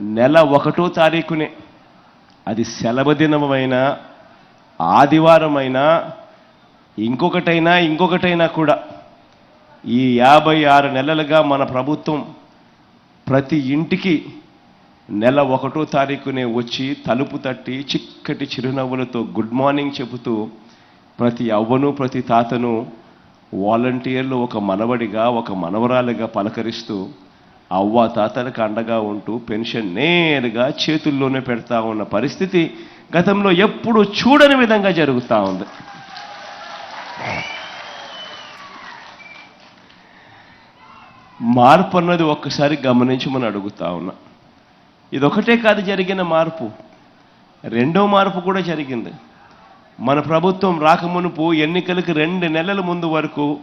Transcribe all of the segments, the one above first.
నెల ఒకటో తారీఖునే. అది సెలవు దినమైనా ఆదివారమైనా ఇంకొకటైనా ఇంకొకటైనా కూడా. ఈ యాభై ఆరు నెలలుగా మన ప్రభుత్వం ప్రతి ఇంటికి నెల ఒకటో తారీఖునే వచ్చి తలుపు తట్టి చిక్కటి చిరునవ్వులతో గుడ్ మార్నింగ్ చెబుతూ ప్రతి అవ్వను ప్రతి తాతను వాలంటీర్లు ఒక మనవడిగా ఒక మనవరాలుగా పలకరిస్తూ అవ్వ తాతలకు అండగా ఉంటూ పెన్షన్ నేరుగా చేతుల్లోనే పెడతా ఉన్న పరిస్థితి గతంలో ఎప్పుడు చూడని విధంగా జరుగుతూ ఉంది. మార్పు అన్నది ఒక్కసారి గమనించమని అడుగుతా ఉన్నా. ఇదొకటే కాదు జరిగిన మార్పు. రెండో మార్పు కూడా జరిగింది. మన ప్రభుత్వం రాకమునుపు ఎన్నికలకు రెండు నెలల ముందు వరకు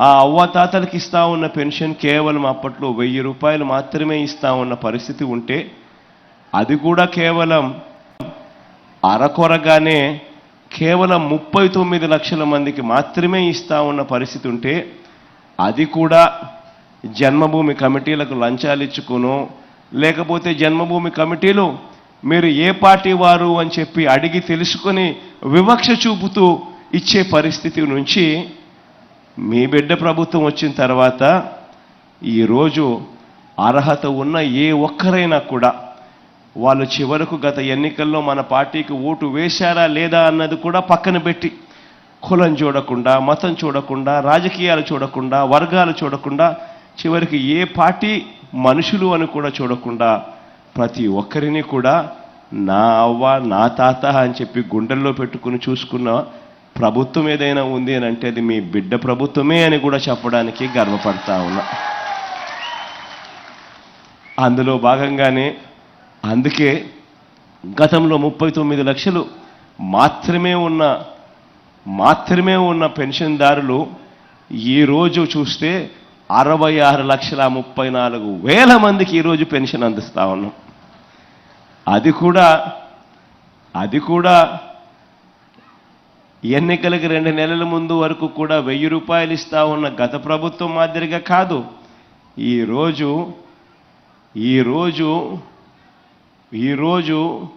ఆ అవ్వాతాతలకి ఇస్తా ఉన్న పెన్షన్ కేవలం అప్పట్లో వెయ్యి రూపాయలు మాత్రమే ఇస్తా ఉన్న పరిస్థితి ఉంటే అది కూడా కేవలం అరకొరగానే కేవలం ముప్పై తొమ్మిది లక్షల మందికి మాత్రమే ఇస్తా ఉన్న పరిస్థితి ఉంటే అది కూడా జన్మభూమి కమిటీలకు లంచాలు ఇచ్చుకునో లేకపోతే జన్మభూమి కమిటీలు మీరు ఏ పార్టీ వారు అని చెప్పి అడిగి తెలుసుకొని వివక్ష చూపుతూ ఇచ్చే పరిస్థితి నుంచి మీ బిడ్డ ప్రభుత్వం వచ్చిన తర్వాత ఈరోజు అర్హత ఉన్న ఏ ఒక్కరైనా కూడా వాళ్ళు చివరకు గత ఎన్నికల్లో మన పార్టీకి ఓటు వేశారా లేదా అన్నది కూడా పక్కన పెట్టి కులం చూడకుండా మతం చూడకుండా రాజకీయాలు చూడకుండా వర్గాలు చూడకుండా చివరికి ఏ పార్టీ మనుషులు అని కూడా చూడకుండా ప్రతి ఒక్కరిని కూడా నా అవ్వ నా తాత అని చెప్పి గుండెల్లో పెట్టుకుని చూసుకున్న ప్రభుత్వం ఏదైనా ఉంది అని అంటే అది మీ బిడ్డ ప్రభుత్వమే అని కూడా చెప్పడానికి గర్వపడతా ఉన్నా. అందులో భాగంగానే అందుకే గతంలో ముప్పై తొమ్మిది లక్షలు మాత్రమే ఉన్న మాత్రమే ఉన్న పెన్షన్దారులు ఈరోజు చూస్తే అరవై ఆరు లక్షల ముప్పై నాలుగు వేల మందికి ఈరోజు పెన్షన్ అందిస్తా ఉన్నాం. అది కూడా అది కూడా ఎన్నికలకు రెండు నెలల ముందు వరకు కూడా వెయ్యి రూపాయలు ఇస్తా ఉన్న గత ప్రభుత్వం మాదిరిగా కాదు. ఈరోజు ఈరోజు ఈరోజు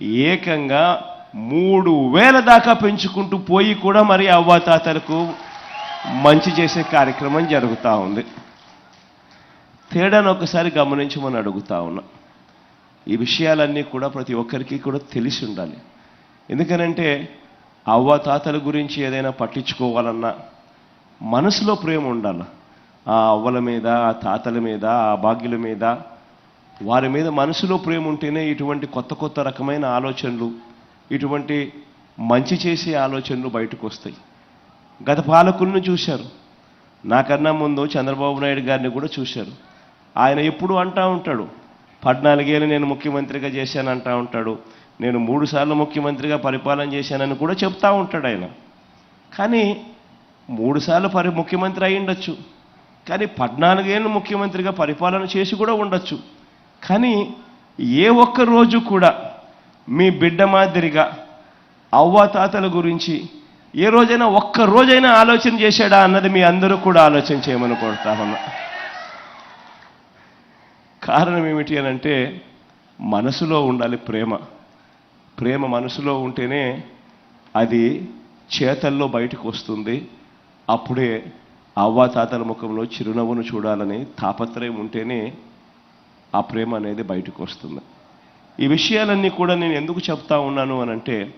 ఏకంగా మూడు వేల దాకా పెంచుకుంటూ పోయి కూడా మరి అవ్వాతాతలకు మంచి చేసే కార్యక్రమం జరుగుతూ ఉంది. తేడాను ఒకసారి గమనించమని అడుగుతా ఉన్నా. ఈ విషయాలన్నీ కూడా ప్రతి ఒక్కరికి కూడా తెలిసి ఉండాలి. ఎందుకనంటే అవ్వ తాతల గురించి ఏదైనా పట్టించుకోవాలన్నా మనసులో ప్రేమ ఉండాలి. ఆ అవ్వల మీద ఆ తాతల మీద ఆ భాగ్యుల మీద వారి మీద మనసులో ప్రేమ ఉంటేనే ఇటువంటి కొత్త కొత్త రకమైన ఆలోచనలు ఇటువంటి మంచి చేసే ఆలోచనలు బయటకు వస్తాయి గత పాలకులను చూశారు. నాకన్నా ముందు చంద్రబాబు నాయుడు గారిని కూడా చూశారు. ఆయన ఎప్పుడు అంటూ ఉంటాడు పద్నాలుగేళ్ళు నేను ముఖ్యమంత్రిగా చేశాను అంటూ ఉంటాడు నేను మూడుసార్లు ముఖ్యమంత్రిగా పరిపాలన చేశానని కూడా చెప్తా ఉంటాడు ఆయన. కానీ మూడుసార్లు పరి ముఖ్యమంత్రి అయి ఉండొచ్చు. కానీ పద్నాలుగేళ్ళు ముఖ్యమంత్రిగా పరిపాలన చేసి కూడా ఉండొచ్చు. కానీ ఏ ఒక్క రోజు కూడా మీ బిడ్డ మాదిరిగా అవ్వాతాతల గురించి ఏ రోజైనా ఒక్క రోజైనా ఆలోచన చేశాడా అన్నది మీ అందరూ కూడా ఆలోచన చేయమని కోరుతామన్నా కారణం ఏమిటి అని అంటే మనసులో ఉండాలి ప్రేమ. ప్రేమ మనసులో ఉంటేనే అది చేతల్లో బయటకు వస్తుంది. అప్పుడే అవ్వాతాతల ముఖంలో చిరునవ్వును చూడాలని తాపత్రయం ఉంటేనే ఆ ప్రేమ అనేది బయటకు వస్తుంది. ఈ విషయాలన్నీ కూడా నేను ఎందుకు చెప్తా ఉన్నాను అని అంటే